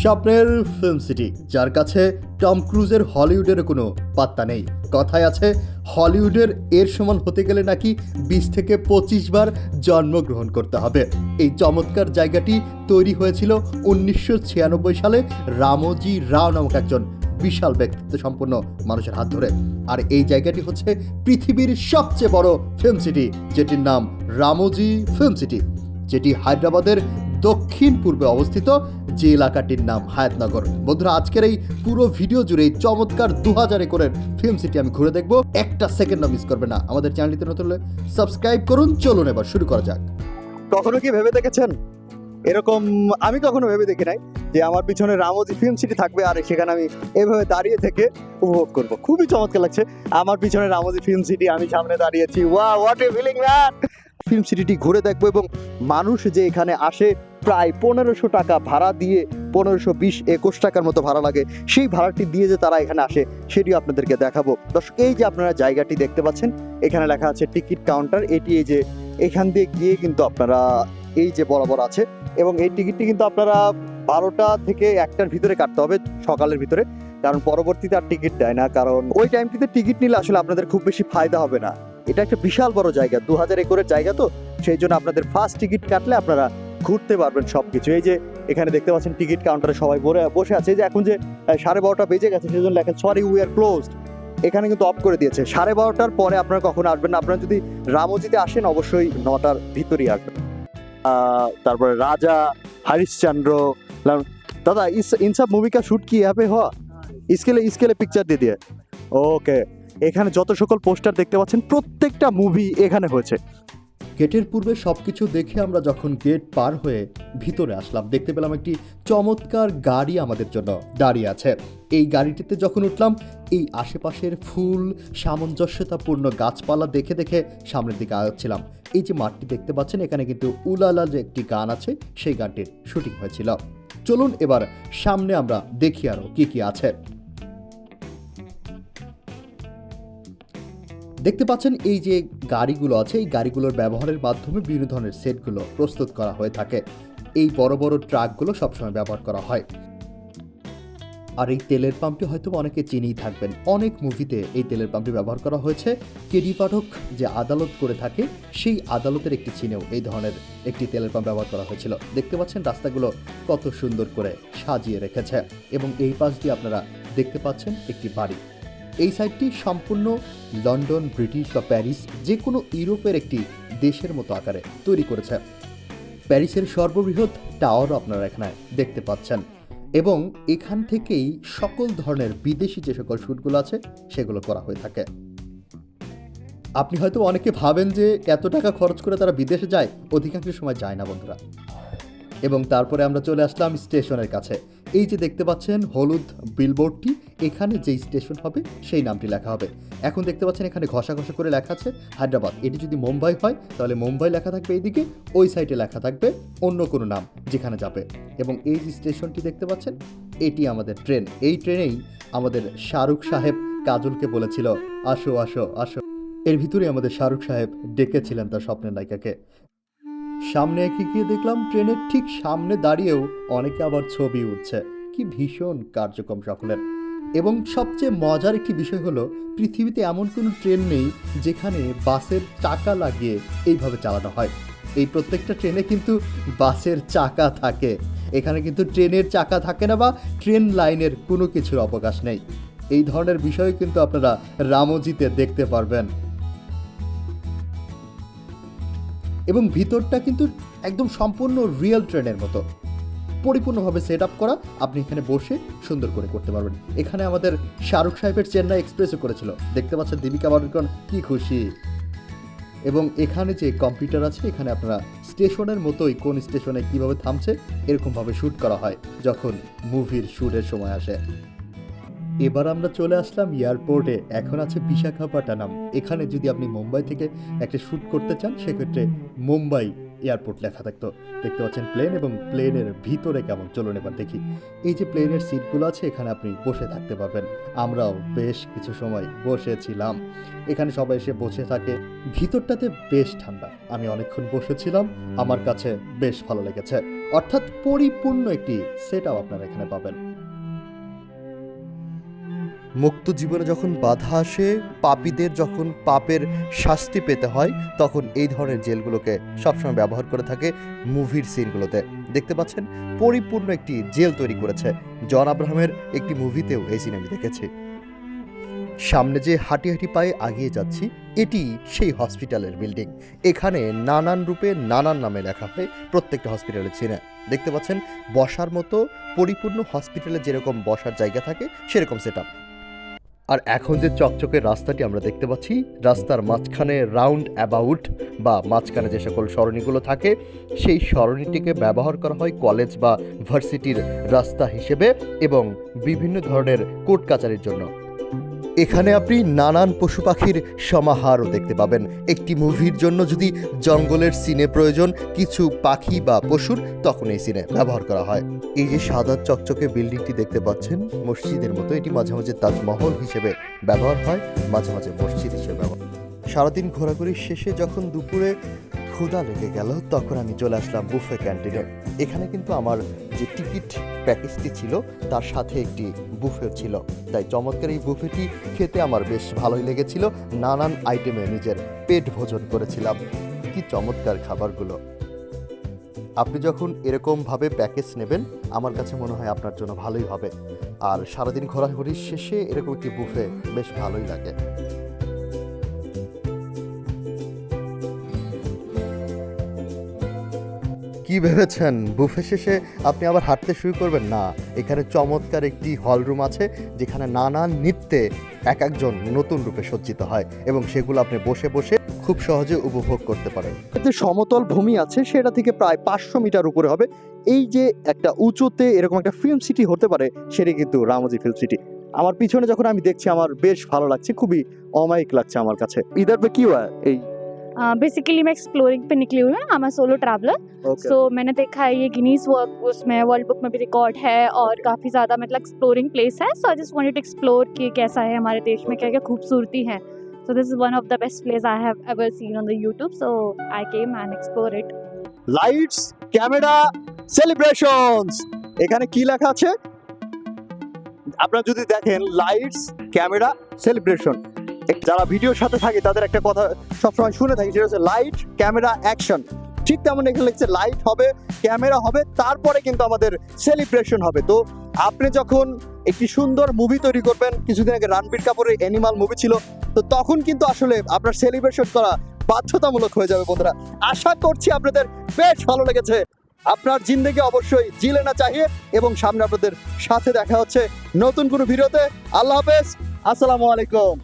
স্বপ্নের film city যার কাছে টম ক্রুজের হলিউডের কোনো পাত্তা নেই। কথায় আছে হলিউডের এর সমান হতে গেলে নাকি বিশ থেকে পঁচিশ বার জন্মগ্রহণ করতে হবে। এই চমৎকার জায়গাটি তৈরি হয়েছিল উনিশশো ছিয়ানব্বই সালে রামজি রাও নামক একজন বিশাল ব্যক্তিত্ব সম্পন্ন মানুষের হাত ধরে। আর এই জায়গাটি হচ্ছে পৃথিবীর সবচেয়ে বড় ফিল্ম সিটি যেটির নাম রামজি ফিল্ম সিটি যেটি হায়দ্রাবাদের দক্ষিণ পূর্বে অবস্থিত যে এলাকাটির নাম হায়াতনগর। বন্ধুরা আজকের এই পুরো ভিডিও জুড়ে চমৎকার দু হাজার একরের ফিল্ম সিটি আমি ঘুরে দেখব। একটা সেকেন্ডও মিস করবে না। আমাদের চ্যানেলটিতে নতুন হলে সাবস্ক্রাইব করুন। চলুন এবার শুরু করা যাক। কখনো কি ভেবে দেখেছেন? এরকম আমি কখনো ভেবে দেখি নাই যে আমার পিছনে রামজি ফিল্ম সিটি থাকবে আর সেখানে আমি এভাবে দাঁড়িয়ে থেকে উপভোগ করব। খুবই চমৎকার লাগছে। আমার পিছনে রামজি ফিল্ম সিটি আমি সামনে দাঁড়িয়েছি। Wow what a feeling man film সিটিটি ঘুরে দেখব এবং মানুষ যে এখানে আসে প্রায় পনেরোশো টাকা ভাড়া দিয়ে পনেরোশো বিশ একুশ টাকার মতো ভাড়া লাগে। সেই ভাড়াটি দিয়ে যে তারা এখানে আসে, সেটিও আপনাদেরকে দেখাবো। দর্শক, এই যে আপনারা জায়গাটি দেখতে পাচ্ছেন, এখানে লেখা আছে টিকিট কাউন্টার। এটি এই যে এখান দিয়ে গিয়ে কিন্তু আপনারা এই যে বরাবর আছে এবং এই টিকিটটি কিন্তু আপনারা বারোটা থেকে একটার ভিতরে কাটতে হবে সকালের ভিতরে, কারণ পরবর্তীতে আর টিকিট দেয় না। কারণ ওই টাইমটিতে টিকিট নিলে আসলে আপনাদের খুব বেশি ফায়দা হবে না। এটা একটা বিশাল বড় জায়গা, দু হাজার একরের জায়গা তো। সেই জন্য আপনাদের ফার্স্ট টিকিট কাটলে আপনারা ঘুরতে পারবেন সব কিছু এই যে এখানে দেখতে পাচ্ছেন টিকিট কাউন্টারে সবাই বসে বসে আছে। যে এখন যে সাড়ে বারোটা বেজে গেছে, সেজন্য লেখা সরি উই আর ক্লোজড এখানে কিন্তু অফ করে দিয়েছে। সাড়ে বারোটার পরে আপনারা কখন আসবেন না। আপনারা যদি রামজিতে আসেন, অবশ্যই নটার ভিতরেই আসবেন। তারপরে রাজা, হরিশচন্দ্র দাদা ইনসব মুভি কা শুট কি? হবে হওয়া? স্কেলে স্কেলে পিকচার দিয়ে দিয়ে। ওকে এখানে যত সকল পোস্টার দেখতে পাচ্ছেন, প্রত্যেকটা মুভি এখানে হয়েছে। গেটের পূর্বে সব কিছু দেখে আমরা যখন গেট পার হয়ে ভিতরে আসলাম, দেখতে পেলাম একটি চমৎকার গাড়ি আমাদের জন্য দাঁড়িয়ে আছে। এই গাড়িটিতে যখন উঠলাম, এই আশেপাশের ফুল, সামঞ্জস্যতাপূর্ণ গাছপালা দেখে দেখে সামনের দিকে আগাচ্ছিলাম। এই যে মাঠটি দেখতে পাচ্ছেন, এখানে কিন্তু উলালা যে একটি গান আছে, সেই গানটির শুটিং হয়েছিল। চলুন এবার সামনে আমরা দেখি আরও কি কি আছে। দেখতে পাচ্ছেন এই যে গাড়িগুলো আছে, এই গাড়িগুলোর ব্যবহারের মাধ্যমে বিভিন্ন ধরনের সেটগুলো প্রস্তুত করা হয়ে থাকে। এই বড় বড় ট্রাকগুলো সবসময় ব্যবহার করা হয়। আর এই তেলের পাম্পটি হয়তো অনেকে চিনেই থাকবেন। অনেক মুভিতে এই তেলের পাম্পটি ব্যবহার করা হয়েছে। কেডি পাঠক যে আদালত করে থাকে, সেই আদালতের একটি চিনেও এই ধরনের একটি তেলের পাম্প ব্যবহার করা হয়েছিল। দেখতে পাচ্ছেন রাস্তাগুলো কত সুন্দর করে সাজিয়ে রেখেছে। এবং এই পাশ দিয়ে আপনারা দেখতে পাচ্ছেন একটি বাড়ি। এই সাইটটি সম্পূর্ণ লন্ডন, ব্রিটিশ বা প্যারিস যে কোনো ইউরোপের একটি দেশের মতো আকারে তৈরি করেছে। প্যারিসের সর্ববৃহৎ টাওয়ারও আপনারা এখানে দেখতে পাচ্ছেন এবং এখান থেকেই সকল ধরনের বিদেশি যে সকল শ্যুটগুলো আছে, সেগুলো করা হয়ে থাকে। আপনি হয়তো অনেকে ভাবেন যে এত টাকা খরচ করে তারা বিদেশে যায়, অধিকাংশ সময় যায় না বন্ধুরা। এবং তারপরে আমরা চলে আসলাম স্টেশনের কাছে। এই যে দেখতে পাচ্ছেন হলুদ বিলবোর্ডটি এখানে যেই স্টেশন হবে, সেই নামটি লেখা হবে। এখন দেখতে পাচ্ছেন এখানে ঘষা ঘষা করে লেখা আছে, হায়দ্রাবাদ। এটি যদি মুম্বাই হয়, তাহলে মুম্বাই লেখা থাকবে এইদিকে, ওই সাইডে লেখা থাকবে অন্য কোনো নাম যেখানে যাবে। এবং এই যে স্টেশনটি দেখতে পাচ্ছেন, এটি আমাদের ট্রেন। এই ট্রেনেই আমাদের শাহরুখ সাহেব কাজলকে বলেছিল, আসো আসো আসো। এর ভিতরে আমাদের শাহরুখ সাহেব ডেকেছিলেন তার স্বপ্নের নায়িকাকে। সামনে এগিয়ে গিয়ে দেখলাম, ট্রেনের ঠিক সামনে দাঁড়িয়েও অনেকে আবার ছবি উঠছে কি ভীষণ কার্যক্রম সকলের। এবং সবচেয়ে মজার একটি বিষয় হলো, পৃথিবীতে এমন কোনো ট্রেন নেই যেখানে বাসের চাকা লাগিয়ে এইভাবে চালানো হয়। এই প্রত্যেকটা ট্রেনে কিন্তু বাসের চাকা থাকে। এখানে কিন্তু ট্রেনের চাকা থাকে না বা ট্রেন লাইনের কোনো কিছুর অবকাশ নেই। এই ধরনের বিষয় কিন্তু আপনারা রামজিতে দেখতে পারবেন। এবং ভিতরটা কিন্তু একদম সম্পূর্ণ রিয়েল ট্রেনের মতো। পরিপূর্ণভাবে সেট আপ করা আপনি এখানে বসে সুন্দর করে করতে পারবেন। এখানে আমাদের শাহরুখ সাহেবের চেন্নাই এক্সপ্রেসও করেছিল। দেখতে পাচ্ছেন দীপিকা পাডুকোন কি খুশি। এবং এখানে যে কম্পিউটার আছে, এখানে আপনারা স্টেশনের মতোই কোন স্টেশনে কীভাবে থামছে, এরকমভাবে শ্যুট করা হয় যখন মুভির শ্যুটের সময় আসে। এবার আমরা চলে আসলাম এয়ারপোর্টে এখন আছে বিশাখাপট্টনম। এখানে যদি আপনি মুম্বাই থেকে একটা শ্যুট করতে চান, সেক্ষেত্রে মুম্বাই এয়ারপোর্ট লেখা থাকতো। দেখতে পাচ্ছেন প্লেন এবং প্লেনের ভিতরে কেমন চলুন এবার দেখি। এই যে প্লেনের সিটগুলো আছে, এখানে আপনি বসে থাকতে পারবেন। আমরাও বেশ কিছু সময় বসেছিলাম। এখানে সবাই এসে বসে থাকে। ভিতরটাতে বেশ ঠান্ডা। আমি অনেকক্ষণ বসেছিলাম। আমার কাছে বেশ ভালো লেগেছে। অর্থাৎ পরিপূর্ণ একটি সেট আপনারা এখানে পাবেন। মুক্ত জীবনে যখন বাধা আসে, পাপীদের যখন পাপের শাস্তি পেতে হয়, তখন এই ধরনের জেলগুলোকে সবসময় ব্যবহার করে থাকে মুভির সিনগুলোতে। দেখতে পাচ্ছেন? পরিপূর্ণ একটি জেল তৈরি করেছে। জন আব্রাহামের একটি মুভিতেও এই সিন আমি দেখেছি। সামনে যে হাঁটি হাঁটি পায়ে আগিয়ে যাচ্ছি, এটি সেই হসপিটালের বিল্ডিং। এখানে নানান রূপে নানান নামে লেখা হয় প্রত্যেকটা হসপিটালের চিনে। দেখতে পাচ্ছেন? বসার মতো পরিপূর্ণ হসপিটালে যেরকম বসার জায়গা থাকে, সেরকম সেট আর এখন যে চকচকে রাস্তাটি আমরা দেখতে পাচ্ছি, রাস্তার মাঝখানে রাউন্ড অ্যাবাউট বা মাঝখানে যে সকল সরণিগুলো থাকে, সেই সরণিটিকে ব্যবহার করা হয় কলেজ বা ভার্সিটির রাস্তা হিসেবে এবং বিভিন্ন ধরনের কোর্ট কাচারির জন্য। এখানে আপনি নানান পশু পাখির সমাহারও দেখতে পাবেন। একটি মুভির জন্য যদি জঙ্গলের সিনে প্রয়োজন কিছু পাখি বা পশুর, তখন এই সিনে ব্যবহার করা হয়। এই যে সাদা চকচকে বিল্ডিংটি দেখতে পাচ্ছেন, মসজিদের মতো, এটি মাঝে মাঝে তাজমহল হিসেবে ব্যবহার হয়, মাঝে মাঝে মসজিদ হিসেবে ব্যবহার সারাদিন ঘোরাঘুরি শেষে যখন দুপুরে ক্ষুধা লেগে গেল, তখন আমি চলে আসলাম বুফে ক্যান্টিনে। এখানে কিন্তু আমার যে টিকিট প্যাকেজটি ছিল, তার সাথে একটি বুফে ছিল। তাই চমৎকার এই বুফেটি খেতে আমার বেশ ভালোই লেগেছিল। নানান আইটেমে নিজের পেট ভোজন করেছিলাম। কি চমৎকার খাবারগুলো। আপনি যখন এরকমভাবে প্যাকেজ নেবেন, আমার কাছে মনে হয় আপনার জন্য ভালোই হবে। আর সারাদিন ঘোরাঘুরির শেষে এরকম একটি বুফে বেশ ভালোই লাগে। কি ভেবেছেন? বুফে শেষে আপনি আবার হাঁটতে শুরু করবেন? না, এখানে চমৎকার একটি হল রুম আছে, যেখানে নানান নৃত্যে এক একজন নতুন রূপে সজ্জিত হয় এবং সেগুলো আপনি বসে বসে খুব সহজে উপভোগ করতে পারেন। যে সমতল ভূমি আছে, সেটা থেকে প্রায় পাঁচশো মিটার উপরে হবে। এই যে একটা উঁচুতে এরকম একটা ফিল্ম সিটি হতে পারে, সেটা কিন্তু রামজি ফিল্ম সিটি আমার পিছনে যখন আমি দেখছি, আমার বেশ ভালো লাগছে, খুবই অমায়িক লাগছে আমার কাছে। ইধার পে কি এই बेसिकली मैं एक्सप्लोरिंग पे निकली हुई हूँ I am solo traveller Okay. So मैंने देखा है ये गिनीज वर्क उसमें वर्ल्ड बुक में भी रिकॉर्ड है और काफ़ी ज़्यादा मतलब एक्सप्लोरिंग प्लेस है so I just wanted to explore कि कैसा है हमारे देश में क्या क्या खूबसूरती है so this is one of the best place I have ever seen on the YouTube so I came and explore it lights camera celebrations এখানে কি লেখা আছে আপনারা যদি দেখেন লাইটস ক্যামেরা সেলিব্রেশন যারা ভিডিওর সাথে থাকে, তাদের একটা কথা সবসময় শুনে থাকি, সেটা হচ্ছে লাইট ক্যামেরা অ্যাকশন ঠিক তেমন এখানে লিখছে লাইট হবে ক্যামেরা হবে, তারপরে কিন্তু আমাদের সেলিব্রেশন হবে। তো আপনি যখন একটি সুন্দর মুভি তৈরি করবেন, কিছুদিন আগে রণবীর কাপুরের অ্যানিমাল মুভি ছিল, তো তখন কিন্তু আসলে আপনার সেলিব্রেশন করা বাধ্যতামূলক হয়ে যাবে বন্ধুরা। আশা করছি আপনাদের বেশ ভালো লেগেছে। আপনার জিন্দেগি অবশ্যই জিলে না চাহিয়ে এবং সামনে আপনাদের সাথে দেখা হচ্ছে নতুন কোনো ভিডিওতে। আল্লাহ হাফেজ, আসসালামু আলাইকুম।